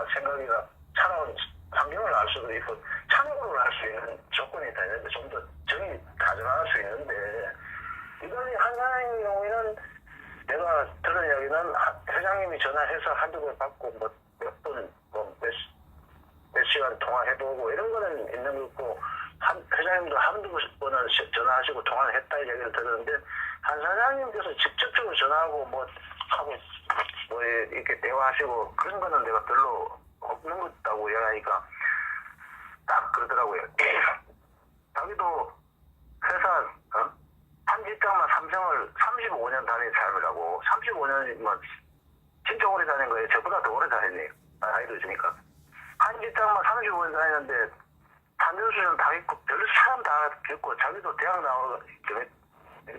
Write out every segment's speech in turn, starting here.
생각이나. 차가운 환경을 알 수도 있고 참고를 할수 있는 조건이 다 있는데 좀 더 정이 가져나갈 수 있는데 이번에 한 사장님 경우에는 내가 들은 이야기는 하- 회장님이 전화해서 한두 번 받고 뭐 뭐몇번몇 몇 시간 통화해보고 이런 거는 있는 거 있고 한, 회장님도 한두 번은 시- 전화하시고 통화를 했다 얘기를 들었는데 한 사장님께서 직접적으로 전화하고 뭐 하고 뭐 이렇게 대화하시고 그런 거는 내가 별로 없는 것 같다고 얘기하니까 딱 그러더라고요. 자기도 회사 어? 한 직장만 삼성을 35년 다닌 사람이라고 35년이면 진짜 오래 다닌 거예요. 저보다 더 오래 다녔네요. 나이도 있으니까. 한 직장만 35년 다녔는데 단전수련 다 있고 별로 사람 다 겪고 자기도 대학 나와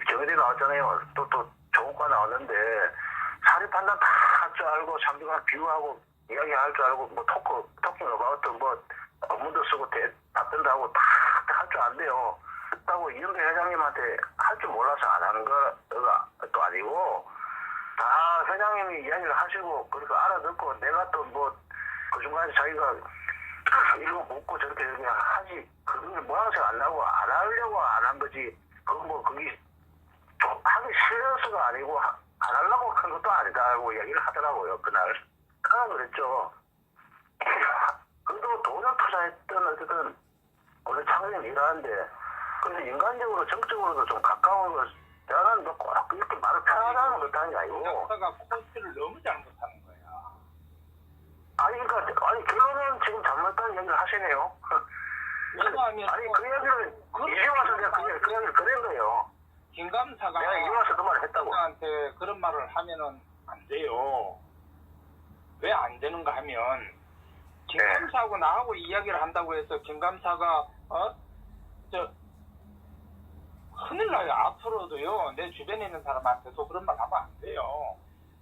경희대 나왔잖아요. 또 또 좋은 과 나왔는데 사리 판단 다 할 줄 알고 상대방 비유하고 이야기할 줄 알고 뭐 토크 토킹 어바웃 뭐 업무도 쓰고 대, 답변도 하고 다 할 줄 안 돼요. 그렇다고 이은배 회장님한테 할 줄 몰라서 안 하는 거가 또 아니고 다 회장님이 이야기를 하시고 그래서 알아듣고 내가 또 뭐 그 중간에 자기가 이거 묻고 저렇게 그냥 하지 그게 모양새가 안 나고 안 하려고 안 한 거지 그거 뭐 그게 좀 하기 싫어서가 아니고 하- 안 하려고 한 것도 아니다고 얘기를 하더라고요 그날. 그나 그랬죠. 그래도 돈을 투자했던 어쨌든 원래 창의는 일하는데 근데 인간적으로 정적으로도 좀 가까운 거 나는 뭐 꼭 이렇게 말을 편하다는 것도 아니 아니고 작가가 코스를 너무 잘못하는 거야. 아니 그러니까 아니 결론은 지금 잘못했다는 얘기를 하시네요. 왜냐하면 아니 그 얘기를 이제 와서 내가 그, 얘기- 그 얘기를 그런 거예요 김감사가 내가 이제 와서 그 말을 했다고 한테 그런 말을 하면은 안 돼요. 왜 안 되는가 하면 김감사하고 나하고 이야기를 한다고 해서 김감사가 어 저 큰일 나요. 앞으로도요 내 주변에 있는 사람한테도 그런 말 하면 안 돼요.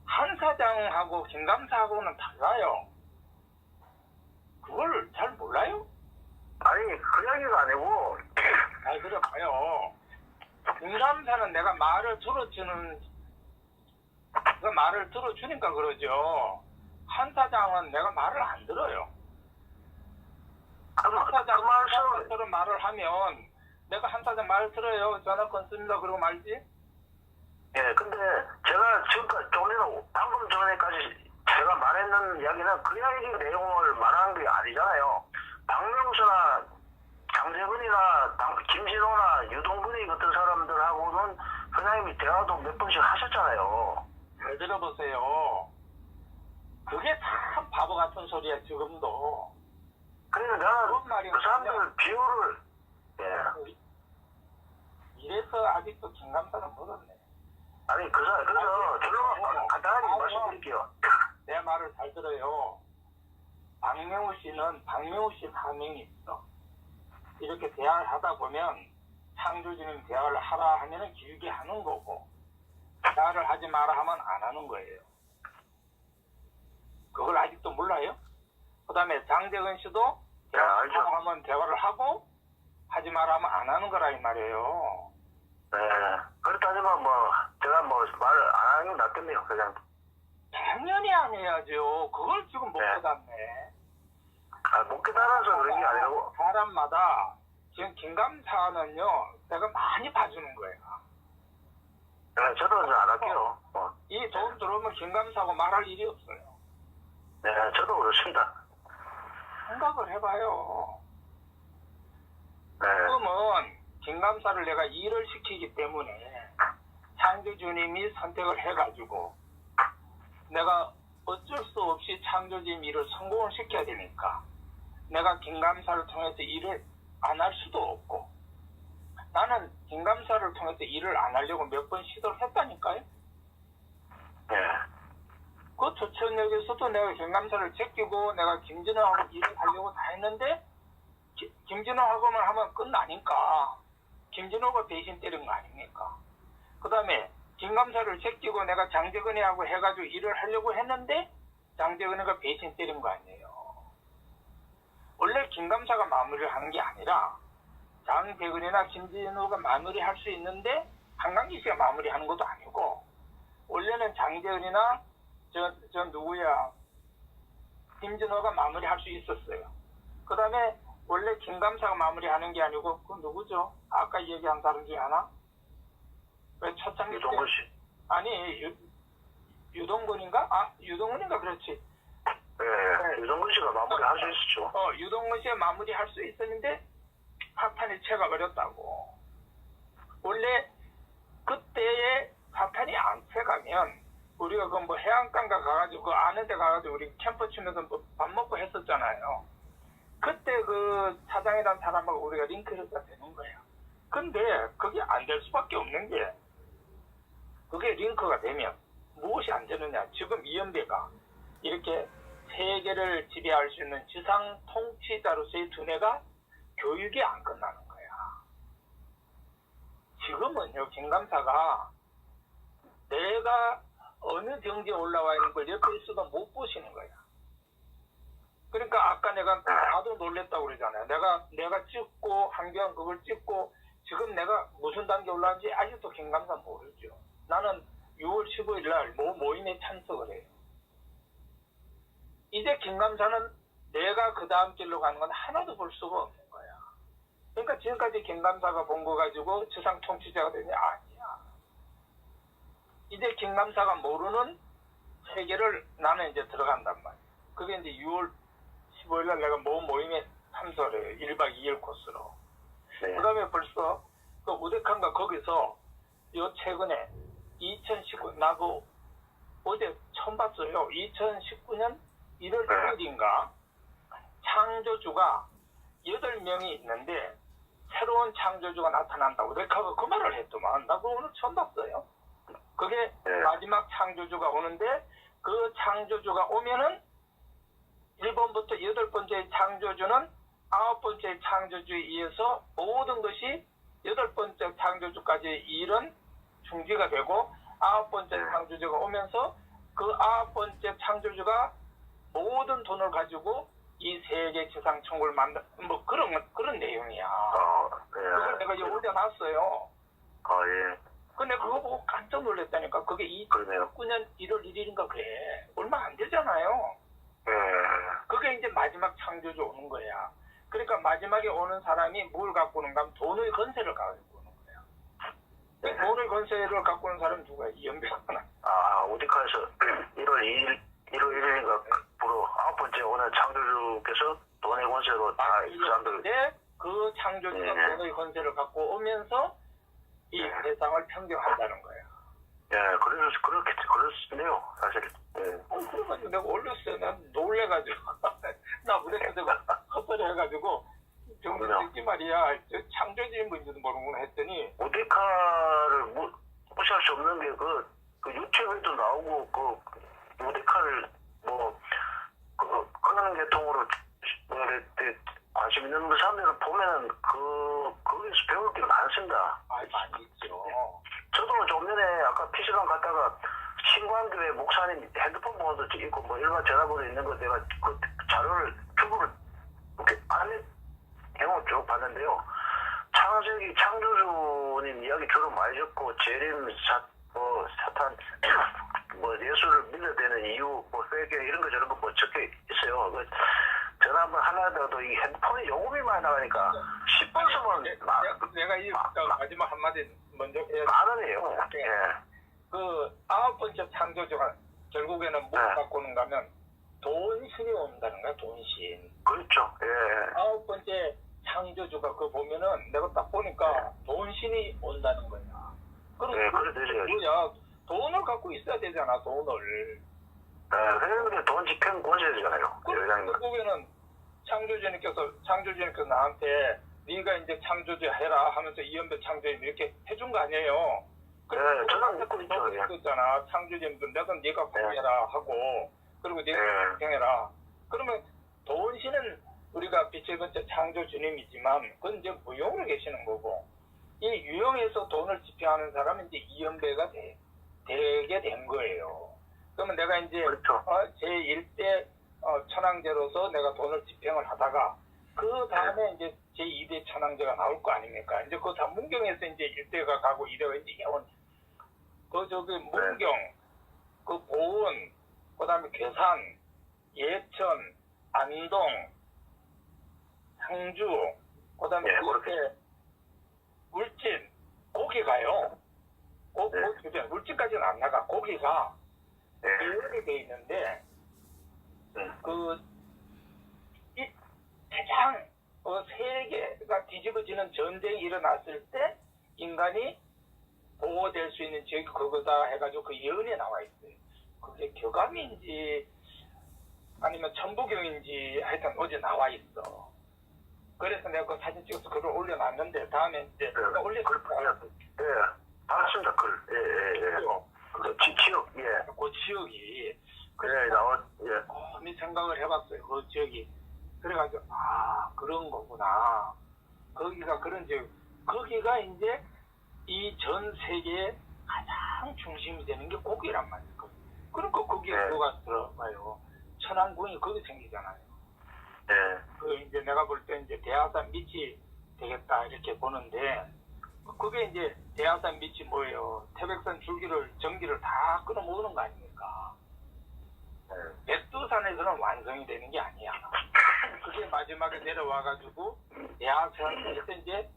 한 사장하고 김감사하고는 달라요. 그걸 잘 몰라요? 아니 그 얘기가 아니고 잘 들어봐요. 김감사는 내가 말을 들어주는, 그 말을 들어주니까 그러죠. 한 사장은 내가 말을 안 들어요. 그, 한그 사장, 말씀 김감사처럼 말을 하면 내가 한 사장 말 들어요. 전화 끊습니다. 그러고 말지. 예 근데 제가 지금까지 좀 전에 방금 전에까지 제가 말했는 이야기는 그 이야기 내용을 말하는 게 아니잖아요 박명수나 장재근이나 당- 김진호나 유동근이 같은 사람들하고는 회장님이 대화도 몇 번씩 하셨잖아요 잘 들어보세요. 그게 참 바보 같은 소리야, 지금도. 그래서 나는 그런 말이 그 사람들 비유를 예 이래서 아직도 김감사는 멀었네. 아니 그 사람 그래서 결론 간단하게 말씀드릴게요 내 말을 잘 들어요. 박명우 씨는 박명우 씨 사명이 있어. 이렇게 대화를 하다 보면 창조주님 대화를 하라 하면은 길게 하는 거고 대화를 하지 마라 하면 안 하는 거예요. 그걸 아직도 몰라요? 그 다음에 장재근 씨도 네. 대화를 하면 대화를 하고 하지 마라 하면 안 하는 거라 이 말이에요. 네 그렇다지만 뭐 제가 뭐 말을 안 하는 게 낫겠네요 그냥 당연히 안 해야죠. 그걸 지금 못 네. 깨닫네. 아, 못 깨달아서 그런 게 아니라고 사람마다 지금 김감사는요 내가 많이 봐주는 거야. 네, 저도 이제 안 할게요 어. 이 돈 들어오면 김감사하고 말할 일이 없어요. 네 저도 그렇습니다 생각을 해봐요. 네 지금은 김감사를 내가 일을 시키기 때문에 창조주님이 선택을 해가지고 내가 어쩔 수 없이 창조주님 일을 성공을 시켜야 되니까 내가 김감사를 통해서 일을 안 할 수도 없고 나는 김감사를 통해서 일을 안 하려고 몇 번 시도를 했다니까요. 네. 그 조천역에서도 내가 김감사를 제끼고 내가 김진호하고 일을 하려고 다 했는데 기- 김진호하고만 하면 끝나니까 김진호가 대신 때린 거 아닙니까? 그 다음에 김감사를 제끼고 내가 장재근이하고 해가지고 일을 하려고 했는데 장재근이가 배신 때린 거 아니에요. 원래 김감사가 마무리를 하는 게 아니라 장재근이나 김진호가 마무리할 수 있는데 한강기 씨가 마무리하는 것도 아니고 원래는 장재은이나 저, 저 누구야 김진호가 마무리할 수 있었어요. 그 다음에 원래 김감사가 마무리하는 게 아니고 그 누구죠? 아까 얘기한 사람 중에 하나? 왜때 유동근 씨. 아니 유, 유동근인가? 아 유동근인가 그렇지. 예, 유동근 씨가 마무리 할 수 있었죠. 어 유동근 씨가 마무리할 수 있었는데 파탄이 채가 버렸다고. 원래 그때의 파탄이 안 채가면 우리가 그 뭐 해안가가 가가지고 그 아는 데 가가지고 우리 캠프 치면서 뭐 밥 먹고 했었잖아요. 그때 그 사장이란 사람하고 우리가 링크가 되는 거예요. 근데 그게 안 될 수밖에 없는 게 그게 링크가 되면 무엇이 안 되느냐. 지금 이연배가 이렇게 세계를 지배할 수 있는 지상 통치자로서의 두뇌가 교육이 안 끝나는 거야. 지금은요, 김감사가 내가 어느 정지에 올라와 있는 걸 옆에 있어도 못 보시는 거야. 그러니까 아까 내가 나도 놀랬다고 그러잖아요. 내가, 내가 찍고, 한경 그걸 찍고, 지금 내가 무슨 단계 올라왔는지 아직도 김감사 모르죠. 나는 6월 15일 날 모 모임에 참석을 해요. 이제 김감사는 내가 그 다음 길로 가는 건 하나도 볼 수가 거야. 그러니까 지금까지 김감사가 본 거 가지고 지상 통치자가 되냐? 아니야. 이제 김감사가 모르는 세계를 나는 이제 들어간단 말이야. 그게 이제 6월 15일 날 내가 모 모임에 참석을 해요. 1박 2일 코스로. 네. 그 다음에 벌써 그 우대칸가 거기서 요 최근에 2019 나도 어제 처음 봤어요. 2019년 1월 1일인가 창조주가 8명이 있는데 새로운 창조주가 나타난다고 우대카가 그 말을 했더만 나 그거 오늘 처음 봤어요. 그게 네. 마지막 창조주가 오는데 그 창조주가 오면은 1번부터 여덟 번째 창조주는 아홉 번째 창조주에 의해서 모든 것이 여덟 번째 창조주까지 일은 중지가 되고 아홉 번째 네. 창조주가 오면서 그 아홉 번째 창조주가 모든 돈을 가지고 이 세계 지상 천국을 만든 뭐 그런 그런 내용이야. 어, 그걸 내가 이제 예. 올려놨어요. 아, 예. 근데 그거 보고 깜짝 놀랐다니까. 그게 그러네요. 2019년 1월 1일인가 그래. 얼마 안 되잖아요. 예. 그게 이제 마지막 창조주 오는 거야. 그러니까 마지막에 오는 사람이 뭘 갖고 오는가 하면 돈의 건세를 가지고 오는 거야. 근데 돈의 건세를 갖고 오는 사람은 누구야? 이연배구나. 아, 오디카에서 1월 2일, 1월 1일인가 번째 오는 창조주께서 돈의 권세로 다 이 사람들 근데 그 창조주가 네. 돈의 건세를 갖고 오면서 이 네. 세상을 평정한다는 거야. 예, 그래서 그렇게 그렇네요, 사실. 예. 어, 그래가지고 내가 올렸어요. 난 놀래가지고. 나 무대에서 내가 헛소리 해가지고? 듣지 말이야. 저 창조주인 뭔지도 모르구나 했더니 오데카를 무, 무시할 수 없는 게 그, 그 유튜브에도 나오고 그 오데카를 뭐 그, 그런 계통으로 뭐 이렇게 관심 있는 사람들을 보면은 그 거기서 배울 게 많습니다. 아, 많이 있죠. 저도 좀 전에 아까 PC방 갔다가 신광교회 목사님 핸드폰 번호도 있고 뭐 일반 전화번호 있는 거 내가 그 자료를 큐브를 이렇게 안에 경우 쭉 봤는데요. 창세기 창조주님 이야기 주로 많이 듣고 재림 사, 뭐 사탄 뭐 예수를 믿어야 되는 이유 뭐 회개 이런 거 저런 거 뭐 적혀 있어요. 그 전화 한번 하려다도 이 핸드폰에 요금이 많이 나가니까 10번 쓰면 내, 마- 내가, 내가 이 마- 마지막 한마디 먼저 해야 만 원이에요. 예. 그 아홉 번째 창조주가 결국에는 뭘 네. 갖고 오는가 하면 돈신이 온다는 거야, 돈신. 그렇죠. 예. 아홉 번째 창조주가 그거 보면은 내가 딱 보니까 돈신이 온다는 거야. 그럼 네, 그- 그래 되죠. 돈을 갖고 있어야 되잖아, 돈을. 예, 그런데 돈 집행 권세잖아요. 그럼 회장님. 결국에는 창조주님께서 창조주님께서 나한테 네가 이제 창조주 해라 하면서 이연배 창조님 이렇게 해준 거 아니에요. 네, 저는 믿고 있죠, 예. 있잖아. 창조주님도 내가 네가 네. 구해라 하고 그리고 네가 네. 집행해라. 그러면 돈신은 우리가 빛의 번째 창조주님이지만 그건 이제 무용으로 계시는 거고 이 유형에서 돈을 집행하는 사람은 이제 이연배가 되, 되게 된 거예요. 그러면 내가 이제 그렇죠. 어, 제 1대 어, 천황제로서 내가 돈을 집행을 하다가 그 다음에 이제 제 2대 천황제가 나올 거 아닙니까? 이제 그 다음 문경에서 이제 1대가 가고 2대가 이제 예원. 그 저기 문경, 그 보은, 그 다음에 괴산, 예천, 안동, 상주, 그 다음에 예, 이렇게 울진, 거기 가요. 고, 네. 고? 울진까지는 안 나가. 거기가 예. 예열이 돼 있는데 음. 그, 이 가장, 어, 세계가 뒤집어지는 전쟁이 일어났을 때, 인간이 보호될 수 있는 지역이 그거다 해가지고 그 예언에 나와 있어요. 그게 교감인지, 아니면 천부경인지 하여튼 어제 나와 있어. 그래서 내가 그 사진 찍어서 글을 올려놨는데, 다음에 이제 예. 내가 올렸을 글, 거야. 예. 알았습니다. 글. 예, 예, 예. 그 지, 지역, 예. 그 지역이. 예, 나와, 예. 어, 미 생각을 해봤어요. 그 지역이. 그래가지고, 아, 그런 거구나. 거기가 그런 지역. 거기가 이제 이 전 세계의 가장 중심이 되는 게 거기란 말이에요. 거기. 그러니까 거기에 네. 뭐가 들어가요. 천안궁이 거기 생기잖아요. 예. 그 이제 내가 볼 때 이제 대하산 밑이 되겠다 이렇게 보는데 그게 이제 대하산 밑이 뭐예요? 태백산 줄기를 전기를 다 끌어모으는 거 아닙니까? 예. 백두산에서는 완성이 되는 게 아니야. 그게 마지막에 내려와가지고 대하산에서 이제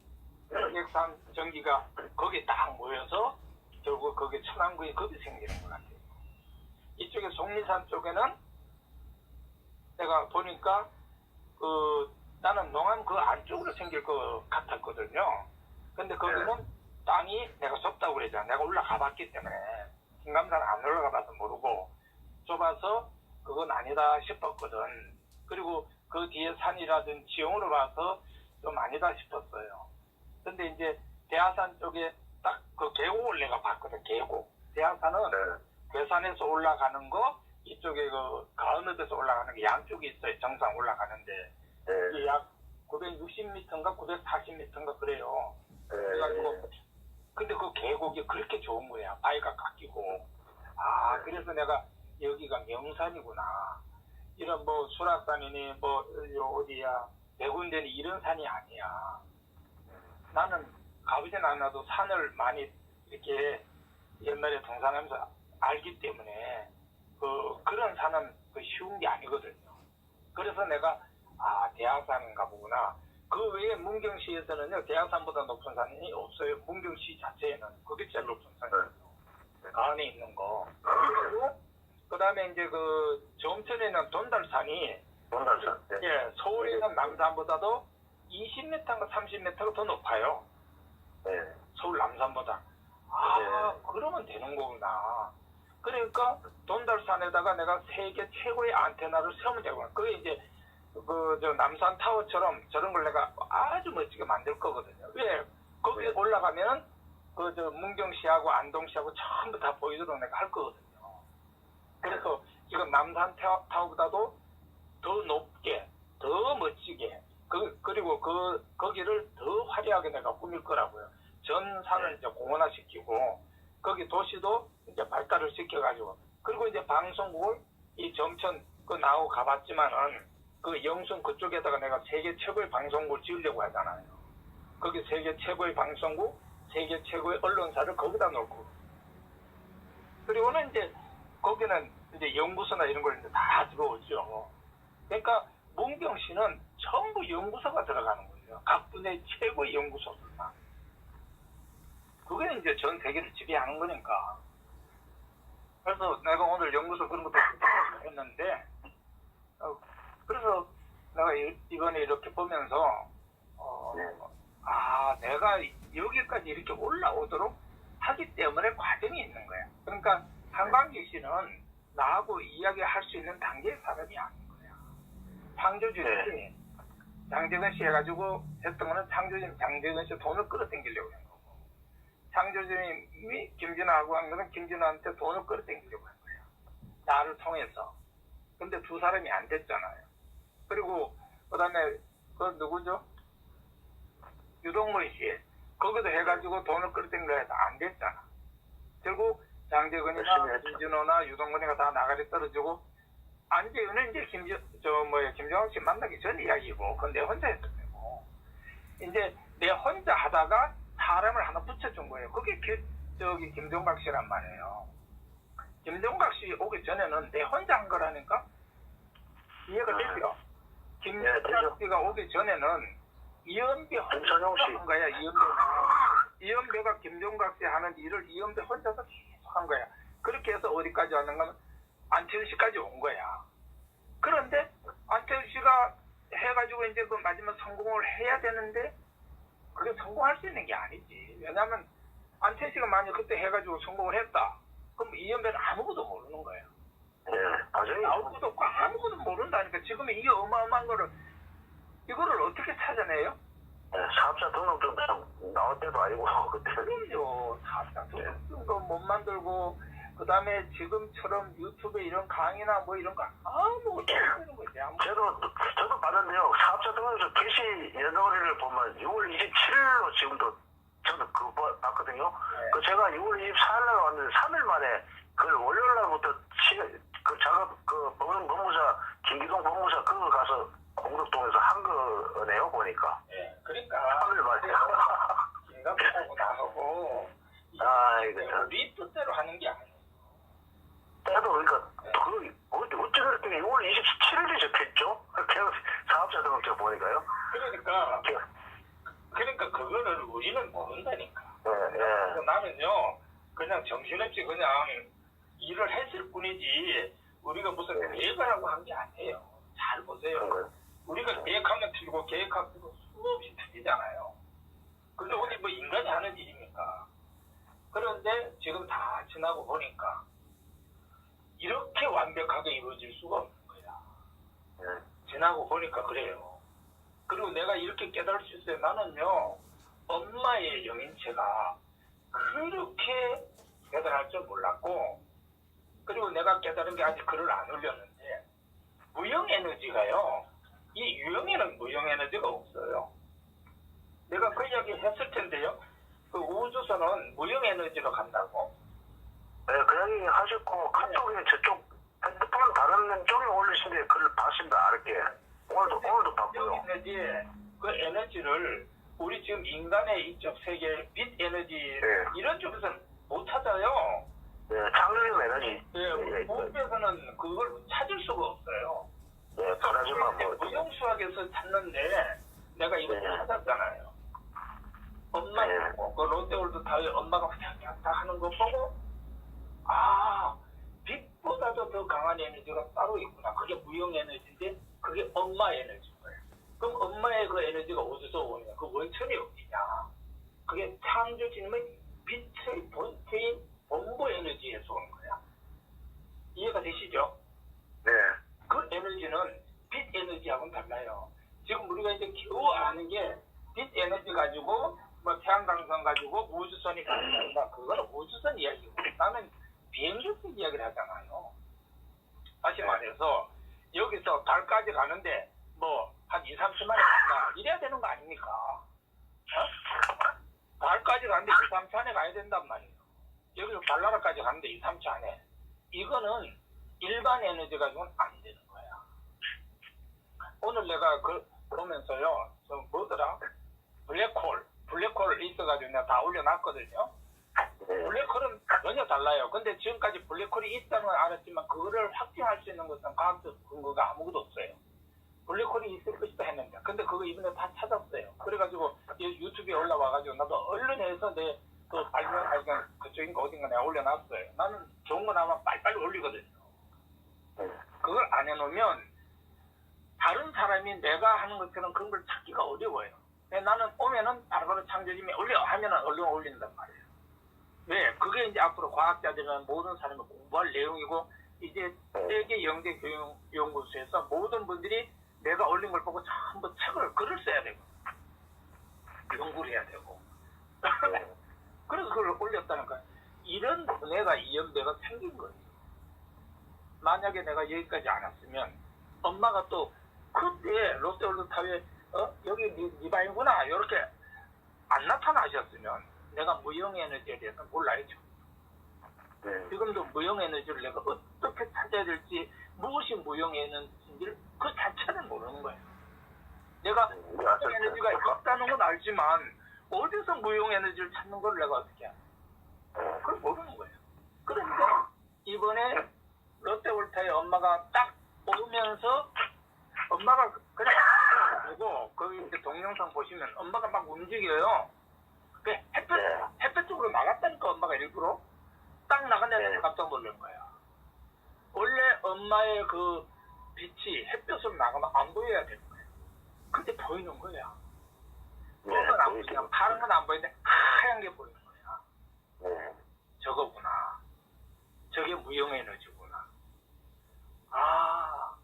태백산 전기가 거기에 딱 모여서 결국 거기 천안군이 거기 생기는 것 같아요. 이쪽에 속리산 쪽에는 내가 보니까 그 나는 농암 그 안쪽으로 생길 것 같았거든요. 근데 거기는 땅이 내가 좁다고 그러잖아. 내가 올라가 봤기 때문에 김감산 안 올라가 봐서 모르고 좁아서 그건 아니다 싶었거든. 그리고 그 뒤에 산이라든 지형으로 봐서 좀 아니다 싶었어요. 근데 이제 대하산 쪽에 딱 그 계곡을 내가 봤거든. 계곡. 대하산은 예. 괴산에서 올라가는 거 이쪽에 그 가은읍에서 올라가는 게 양쪽이 있어요. 정상 올라가는데 예. 이게 약 960m인가 940m인가 그래요. 예. 그래가지고 근데 그 계곡이 그렇게 좋은 거야. 바위가 깎이고. 아 그래서 내가 여기가 명산이구나. 이런 뭐 수락산이니 뭐요 어디야 백운대니 이런 산이 아니야. 나는 가보진 않아도 산을 많이 이렇게 옛날에 동산하면서 알기 때문에 그 그런 산은 그 쉬운 게 아니거든요. 그래서 내가 아 대하산인가 보구나. 그 외에 문경시에서는요 대하산보다 높은 산이 없어요. 문경시 자체에는 그게 제일 높은 산이에요. 그 안에 있는 거. 그리고 그 다음에 이제 그 정천에는 돈달산이 본달산. 예. 예 서울에 있는 남산보다도 20m인가 30m가 더 높아요. 예. 서울 남산보다. 아, 그러면 되는 거구나. 그러니까 돈달산에다가 내가 세계 최고의 안테나를 세우면 되구나. 그게 이제 그 저 남산 타워처럼 저런 걸 내가 아주 멋지게 만들 거거든요. 왜? 거기에 네. 올라가면은 그저 문경 시하고 안동 시하고 전부 다 보이도록 내가 할 거거든요. 그래서 지금 남산 타워, 타워보다도 더 높게, 더 멋지게, 그, 그리고 그, 거기를 더 화려하게 내가 꾸밀 거라고요. 전 산을 이제 공원화 시키고, 거기 도시도 이제 발달을 시켜가지고, 그리고 이제 방송국을 이 점천 그 나오고 가봤지만은, 그 영순 그쪽에다가 내가 세계 최고의 방송국을 지으려고 하잖아요. 거기 세계 최고의 방송국, 세계 최고의 언론사를 거기다 놓고. 그리고는 이제 거기는 이제 연구소나 이런 걸 이제 다 들어오죠. 그러니까 문경시는 전부 연구소가 들어가는 거예요. 각 분야의 최고의 연구소들만. 그게 이제 전 세계를 지배하는 거니까. 그래서 내가 오늘 연구소 그런 것도 했는데, 어, 그래서 내가 이- 이번에 이렇게 보면서, 어, 네. 아, 내가 여기까지 이렇게 올라오도록 하기 때문에 과정이 있는 거야. 그러니까 한광기 씨는 나하고 이야기할 수 있는 단계의 사람이 아닌 거야. 창조주님이 장재근 씨 해가지고 했던 거는 창조주님, 장재근 씨 돈을 끌어당기려고 한 거고. 창조주님이 김진아하고 한 거는 김진아한테 돈을 끌어당기려고 한 거야. 나를 통해서. 근데 두 사람이 안 됐잖아요. 그리고 그 다음에 그 누구죠? 유동문 씨. 거기도 해가지고 돈을 끌어당기려 해서 안 됐잖아. 결국 장재근이나. 김진호나 유동근이가 다 나가리 떨어지고 안재은은 이제 김저 저 뭐야 김정학 씨 만나기 전 이야기고 그건 내 혼자 했던 거고 이제 내 혼자 하다가 사람을 하나 붙여준 거예요. 그게 기- 저기 김종각 씨란 말이에요. 김종각 씨 오기 전에는 내 혼자 한 거라니까 이해가 되죠? 네. 김진아 씨가 오기 전에는 이연배. 혼자서 한 거야, 이연배. 이연배가 김종각 씨 하는 일을 이연배 혼자서 계속 한 거야. 그렇게 해서 어디까지 왔는가 안태우 씨까지 온 거야. 그런데 안태우 씨가 해가지고 이제 그 마지막 성공을 해야 되는데 그게 성공할 수 있는 게 아니지. 왜냐면 안태우 씨가 만약 그때 해가지고 성공을 했다. 그럼 이연배는 아무것도 모르는 거야. 예, 나중에 나올 것도 없고 아무것도 모른다니까 지금 이 어마어마한 거를 이거를 어떻게 찾아내요? 예, 사업자 등록증 나올 때도 아니고 그때 그럼요 사업자 등록증도 못 만들고 그 다음에 지금처럼 유튜브에 이런 강의나 뭐 이런 거 아무것도 못 되는 거지 아무 저도 저도 봤는데요. 사업자 등록증 게시 연월일을 보면 6월 27일로 지금도 저도 그거 봐- 봤거든요. 네. 그 제가 6월 24일 날 왔는데 3일 만에 그걸 월요일 날부터 그 법원 법무사 김기동 법무사 그거 가서 공덕동에서 한 거네요 보니까 예, 그러니까 3일 만에. 긴급하고 나서고 아 이거 참. 우리 뜻대로 하는 게 아니에요 나도 그러니까 그 어찌 어찌 그랬더니 6월 27일이 적혔죠? 그냥 사업자 등록증 보니까요. 그러니까 예, 그러니까 그거를 우리는 모른다니까 예. 나는요 그냥 정신없이 그냥 일을 했을 뿐이지 우리가 무슨 계획을 하고 한 게 아니에요 잘 보세요 거. 우리가 계획하면 틀리고 계획하면 수없이 틀리잖아요 근데 어디 뭐 인간이 하는 일입니까 그런데 지금 다 지나고 보니까 이렇게 완벽하게 이루어질 수가 없는 거야 예. 지나고 보니까 그래요. 그리고 내가 이렇게 깨달을 수 있어요. 나는요, 엄마의 영인체가 그렇게 깨달을 줄 몰랐고, 그리고 내가 깨달은 게 아직 글을 안 올렸는데, 무형 에너지가요, 이 유형에는 무형 에너지가 없어요. 내가 그 이야기 했을 텐데요, 그 우주선은 무형 에너지로 간다고. 네, 그 얘기 하셨고 카톡에 저쪽 핸드폰 다른 쪽에 올리신데 글을 봤습니다. 알게. 오늘도 오늘도 봤고요. 무형 에너지, 그 에너지를 우리 지금 인간의 이쪽 세계, 빛 에너지, 네. 이런 쪽에서는 못 찾아요. 네, 창의력 에너지. 예, 예, 예, 보험에서는 그걸 찾을 수가 없어요. 네, 바라지만 뭐. 무용 수학에서 찾는데 내가 이거 네. 찾았잖아요. 엄마, 네. 그 롯데월드 타워에 엄마가 왔다 하는 거 보고 아 빛보다도 더 강한 에너지가 따로 있구나. 그게 무형 에너지인데 그게 엄마 에너지인 거예요. 그럼 엄마의 그 에너지가 어디서 오냐? 그 원천이 어디냐? 그게 창조주님의 빛의 본체인 본부 에너지에서 오는 거야. 이해가 되시죠? 네. 그 에너지는 빛 에너지하고는 달라요. 지금 우리가 이제 겨우 아는 게 빛 에너지 가지고 뭐 태양광선 가지고 우주선이 가능한다. 그거는 우주선 이야기고 나는 비행기선 이야기를 하잖아요. 다시 말해서 여기서 달까지 가는데 뭐 한 2, 30만에 간다. 이래야 되는 거 아닙니까? 어? 달까지 가는데 2, 3초 안에 가야 된단 말이에요. 여기서 달나라까지 가는데 2, 3초 안에. 이거는 일반 에너지 가지고는 안 되는 거야. 오늘 내가 그 보면서요, 저 뭐더라? 블랙홀, 블랙홀 있어가지고 내가 다 올려놨거든요. 네. 블랙홀은 전혀 달라요. 근데 지금까지 블랙홀이 있다는 건 알았지만 그거를 확증할 수 있는 것은 과학적 근거가 아무것도 없어요. 블랙홀이 있을 것이다 했는데, 근데 그거 이번에 다 찾았어요. 그래가지고 이 유튜브에 올라와가지고 나도 얼른 해서 내 그 발명, 아니, 그냥 그쪽인가 어딘가 내가 올려놨어요. 나는 좋은 거 나오면 빨리빨리 올리거든요. 네. 그걸 안 해놓으면 다른 사람이 내가 하는 것처럼 그런 걸 찾기가 어려워요. 나는 오면은 바로바로 창조님이 올려 하면은 얼른 올린단 말이에요. 왜? 그게 이제 앞으로 과학자들이나 모든 사람이 공부할 내용이고 이제 세계 영대 교육 연구소에서 모든 분들이 내가 올린 걸 보고 전부 책을 글을 써야 되고 연구를 해야 되고 그래서 그걸 올렸다는 거야. 이런 은혜가 이연배가 생긴 거예요. 만약에 내가 여기까지 안 왔으면 엄마가 또 그때 롯데월드 타워에 어 여기 니, 니 방이구나 이렇게 안 나타나셨으면 내가 무형 에너지에 대해서 몰라야죠. 네. 지금도 무형 에너지를 내가 어떻게 찾아야 될지 무엇이 무형 에너지인지를 그 자체를 모르는 거예요. 내가 네, 무형 에너지가 있다는 건 알지만 어디서 무형 에너지를 찾는 걸 내가 어떻게 알아? 그걸 모르는 거예요. 그런데 이번에 롯데월타의 엄마가 딱 오면서 엄마가 그냥 보고 거기 이제 동영상 보시면 엄마가 막 움직여요. 그 햇볕 네. 햇볕 쪽으로 나갔다니까 엄마가 일부러 딱 나갔는데 네. 깜짝 놀란 거야. 원래 엄마의 그 빛이 햇볕으로 나가면 안 보여야 되는 거야. 근데 보이는 거야. 보이냐, 파란 건 안 보이는데 하얀 게 보이는 거야. 네. 저거구나. 저게 무형 에너지구나. 아,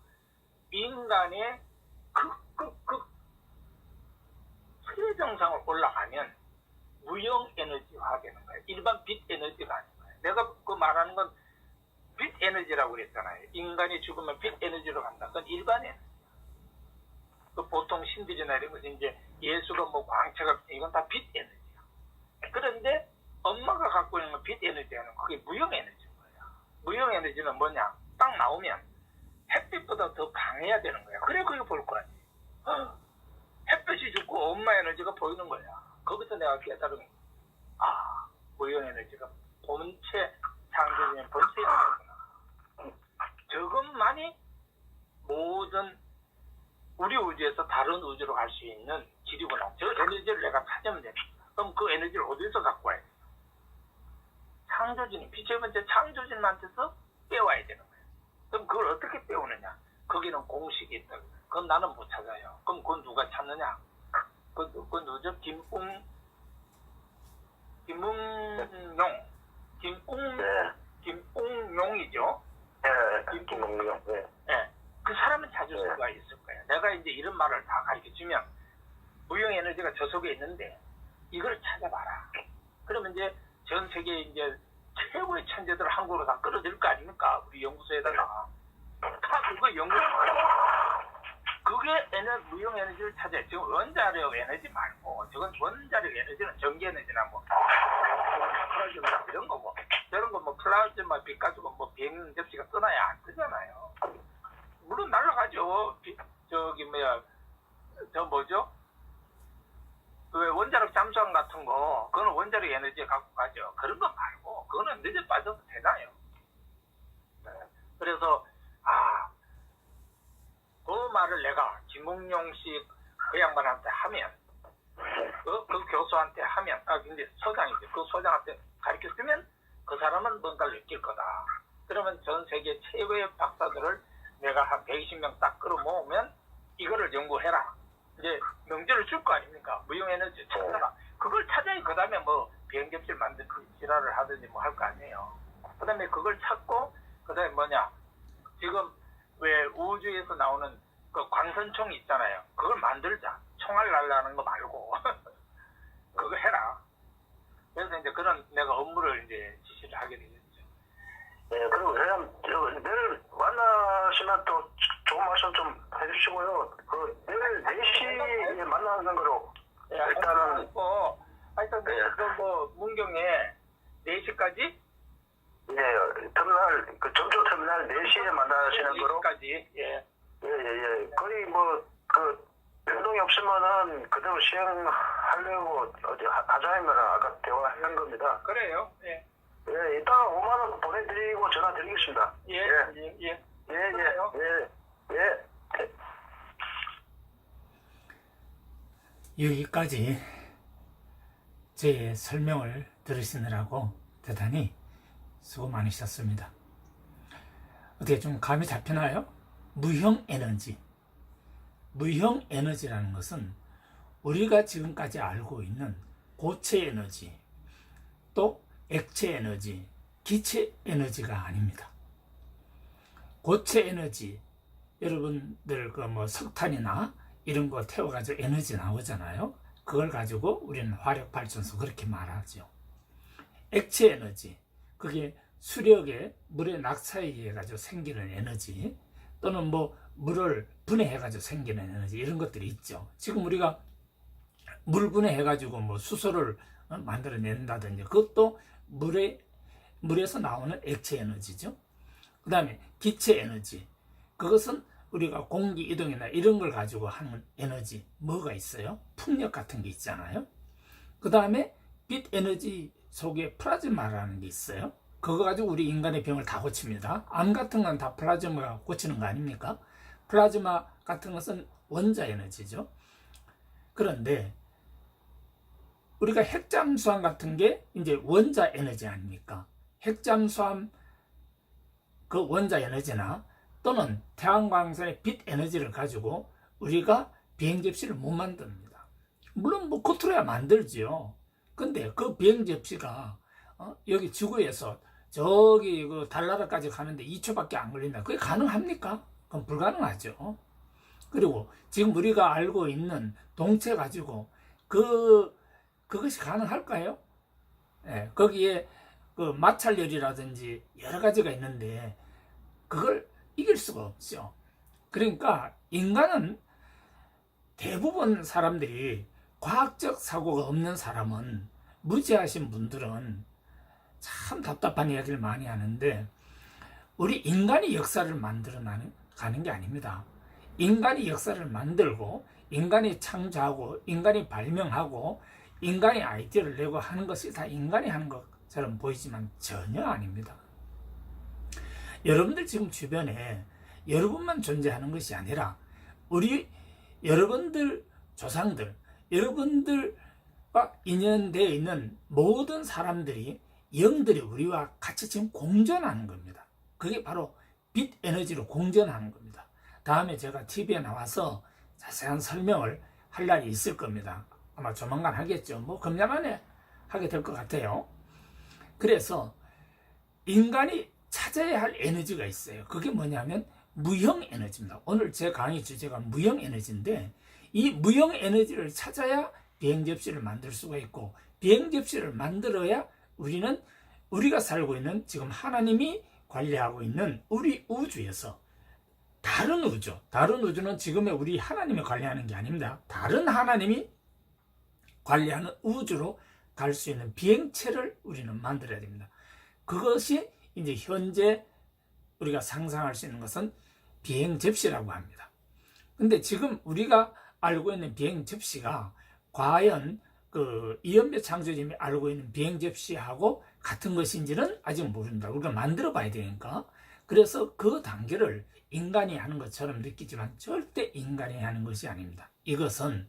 인간의 극극극 최정상을 올라가면 무형 에너지화 되는 거예요. 일반 빛 에너지가 아닌 거예요. 내가 그 말하는 건 빛 에너지라고 그랬잖아요. 인간이 죽으면 빛 에너지로 간다. 그건 일반 에너지. 그 보통 신들이나 이런 것이 이제 예수가 뭐 광채가 이건 다 빛 에너지야. 그런데 엄마가 갖고 있는 건빛 에너지는 그게 무형 에너지인 거야. 무형 에너지는 뭐냐? 딱 나오면 햇빛보다 더 강해야 되는 거야. 그래 그게 볼. 어, 햇빛이 죽고 엄마 에너지가 보이는 거야. 거기서 내가 깨달은 거야. 아 무형 에너지가 본체 창조적인 본체 에너지구나. 저것만이 모든 우리 우주에서 다른 우주로 갈 수 있는 길이구나. 저 에너지를 내가 찾으면 됩니다. 그럼 그 에너지를 어디서 갖고 와야 돼? 창조주님, 빛의 번째 창조주님한테서 빼와야 되는 거예요. 그럼 그걸 어떻게 빼오느냐? 거기는 공식이 있다. 그건 나는 못 찾아요. 그럼 그건 누가 찾느냐? 그, 그 누구죠? 김웅, 김웅용, 김웅, 네. 김웅용이죠? 네. 김동영. 네. 예. 그 사람은 찾을 네. 수가 있을 거예요. 내가 이제 이런 말을 다 가르쳐 주면 무형 에너지가 저 속에 있는데 이걸 찾아봐라. 그러면 이제 전 세계 이제 최고의 천재들 을 한국으로 다 끌어들일 거 아닙니까? 우리 연구소에다가 다 그거 연구. 그게 에너 무형 에너지를 찾아요. 지금 원자력 에너지 말고 저건 원자력 에너지는 전기 에너지나 뭐 플라즈마 이런 거고 저런 거 뭐 플라즈마 빛 가지고 뭐 비행 접시가 떠나야 안 뜨잖아요. 물론 날아가죠. 비- 저기 뭐야 저 뭐죠? 그 원자력 잠수함 같은 거 그거는 원자력 에너지에 갖고 가죠. 그런 거 말고 그거는 늦어 빠져도 되나요? 네. 그래서 아, 그 말을 내가 김웅용 씨 그 양반한테 하면 그, 그 교수한테 하면 아 근데 소장이죠. 그 소장한테 가르쳐 주면 그 사람은 뭔가를 느낄 거다. 그러면 전 세계 최고의 박사들을 내가 한 120명 딱 끌어 모으면 이거를 연구해라. 이제 명제를 줄 거 아닙니까? 무용에너지 찾아라. 그걸 찾아야 그 다음에 뭐 비행접시를 그 지랄을 하든지 뭐 할 거 아니에요. 그 다음에 그걸 찾고 그 다음에 뭐냐. 지금 왜 우주에서 나오는 그 광선총 있잖아요. 그걸 만들자. 총알 날라는 거 말고. 그거 해라. 그래서 이제 그런 내가 업무를 이제 지시를 하게 되겠죠. 네, 그리고 회장, 저, 내일 만나시면 또 좋은 말씀 좀 해주시고요. 그, 내일 4시에 만나는 거로. 예, 일단은- 있고, 하여튼 그, 네. 그 뭐, 문경에 4시까지? 예, 터미널, 그 전조 터미널 4시에 만나시는 거로. 4시까지, 예. 예, 예, 예. 거의 뭐, 그, 변동이 없으면은 그대로 시행하려고 어디 하- 하자면 아까 대화한 겁니다. 그래요, 예. 예, 이따가 5만원 보내드리고 전화 드리겠습니다. 예, 예, 예, 예. 예, 예, 그래요? 예, 예. 여기까지 제 설명을 들으시느라고 대단히 수고 많으셨습니다. 어떻게 좀 감이 잡히나요? 무형 에너지. 무형 에너지라는 것은 우리가 지금까지 알고 있는 고체 에너지, 또 액체 에너지, 기체 에너지가 아닙니다. 고체 에너지, 여러분들 그 뭐 석탄이나 이런 거 태워가지고 에너지 나오잖아요. 그걸 가지고 우리는 화력 발전소 그렇게 말하죠. 액체 에너지, 그게 수력에 물의 낙차에 의해 가지고 생기는 에너지, 또는 뭐 물을 분해해 가지고 생기는 에너지 이런 것들이 있죠. 지금 우리가 물 분해해 가지고 뭐 수소를 어, 만들어 낸다든지 그것도 물에 물에서 나오는 액체 에너지죠. 그 다음에 기체 에너지. 그것은 우리가 공기 이동이나 이런 걸 가지고 하는 에너지 뭐가 있어요? 풍력 같은 게 있잖아요. 그 다음에 빛 에너지 속에 플라즈마라는 게 있어요. 그거 가지고 우리 인간의 병을 다 고칩니다. 암 같은 건 다 플라즈마가 고치는 거 아닙니까? 플라즈마 같은 것은 원자 에너지죠. 그런데 우리가 핵잠수함 같은 게 이제 원자 에너지 아닙니까? 핵잠수함 그 원자 에너지나 또는 태양광선의 빛 에너지를 가지고 우리가 비행 접시를 못 만듭니다. 물론 뭐 겉으로야 만들지요. 근데 그 비행 접시가 어, 여기 지구에서 저기 그 달나라까지 가는데 2초밖에 안 걸린다. 그게 가능합니까? 그건 불가능하죠. 그리고 지금 우리가 알고 있는 동체 가지고 그 그것이 가능할까요? 예, 거기에 그 마찰열이라든지 여러 가지가 있는데 그걸 이길 수가 없죠. 그러니까 인간은 대부분 사람들이 과학적 사고가 없는 사람은 무지하신 분들은 참 답답한 이야기를 많이 하는데 우리 인간이 역사를 만들어 가는 게 아닙니다. 인간이 역사를 만들고 인간이 창조하고 인간이 발명하고 인간이 아이디어를 내고 하는 것이 다 인간이 하는 것처럼 보이지만 전혀 아닙니다. 여러분들 지금 주변에 여러분만 존재하는 것이 아니라 우리 여러분들 조상들 여러분들과 인연되어 있는 모든 사람들이 영들이 우리와 같이 지금 공존하는 겁니다. 그게 바로 빛 에너지로 공존하는 겁니다. 다음에 제가 TV에 나와서 자세한 설명을 할 날이 있을 겁니다. 아마 조만간 하겠죠. 뭐 금년 안에 하게 될 것 같아요. 그래서 인간이 찾아야 할 에너지가 있어요. 그게 뭐냐면 무형 에너지입니다. 오늘 제 강의 주제가 무형 에너지인데 이 무형 에너지를 찾아야 비행 접시를 만들 수가 있고 비행 접시를 만들어야 우리는 우리가 살고 있는 지금 하나님이 관리하고 있는 우리 우주에서 다른 우주, 다른 우주는 지금의 우리 하나님이 관리하는 게 아닙니다. 다른 하나님이 관리하는 우주로 갈 수 있는 비행체를 우리는 만들어야 됩니다. 그것이 이제 현재 우리가 상상할 수 있는 것은 비행 접시라고 합니다. 근데 지금 우리가 알고 있는 비행 접시가 과연 그 이연배 창조님이 알고 있는 비행 접시하고 같은 것인지는 아직 모른다. 우리가 만들어 봐야 되니까. 그래서 그 단계를 인간이 하는 것처럼 느끼지만 절대 인간이 하는 것이 아닙니다. 이것은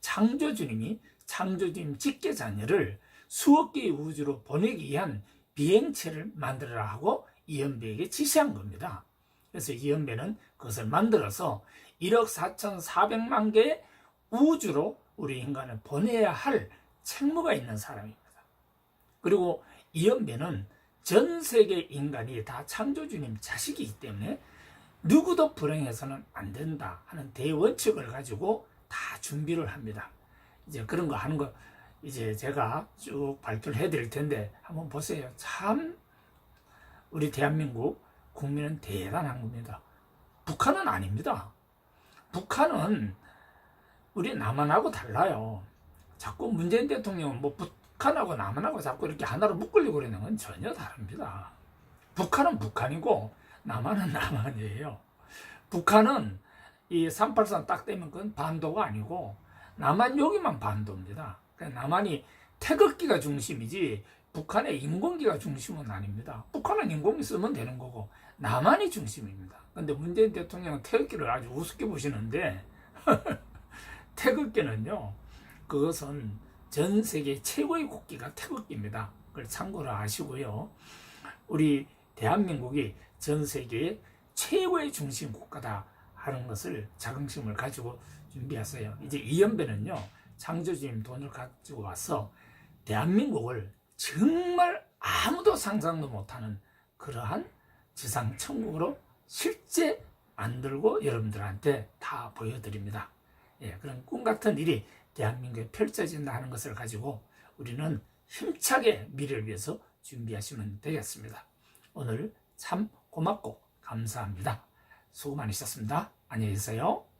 창조주님이 창조주님 직계 자녀를 수억 개의 우주로 보내기 위한 비행체를 만들어라 하고 이연배에게 지시한 겁니다. 그래서 이연배는 그것을 만들어서 1억 4,400만 개의 우주로 우리 인간을 보내야 할 책무가 있는 사람입니다. 그리고 이연배는 전 세계 인간이 다 창조주님 자식이기 때문에 누구도 불행해서는 안 된다 하는 대원칙을 가지고 다 준비를 합니다. 이제 그런 거 하는 거 이제 제가 쭉 발표를 해드릴 텐데 한번 보세요. 참 우리 대한민국 국민은 대단한 겁니다. 북한은 아닙니다. 북한은 우리 남한하고 달라요. 자꾸 문재인 대통령은 뭐 북한하고 남한하고 자꾸 이렇게 하나로 묶으려고 그러는 건 전혀 다릅니다. 북한은 북한이고 남한은 남한이에요. 북한은 이 383 딱 되면 그건 반도가 아니고 남한 여기만 반도입니다. 그러니까 남한이 태극기가 중심이지 북한의 인공기가 중심은 아닙니다. 북한은 인공기 쓰면 되는 거고 남한이 중심입니다. 근데 문재인 대통령은 태극기를 아주 우습게 보시는데 태극기는요. 그것은 전 세계 최고의 국기가 태극기입니다. 그걸 참고로 아시고요. 우리 대한민국이 전 세계의 최고의 중심 국가다 하는 것을 자긍심을 가지고 준비하세요. 이제 이연배는요, 창조주님 돈을 가지고 와서 대한민국을 정말 아무도 상상도 못하는 그러한 지상 천국으로 실제 만들고 여러분들한테 다 보여드립니다. 예, 그런 꿈 같은 일이 대한민국에 펼쳐진다 하는 것을 가지고 우리는 힘차게 미래를 위해서 준비하시면 되겠습니다. 오늘 참 고맙고 감사합니다. 수고 많으셨습니다. 안녕히 계세요.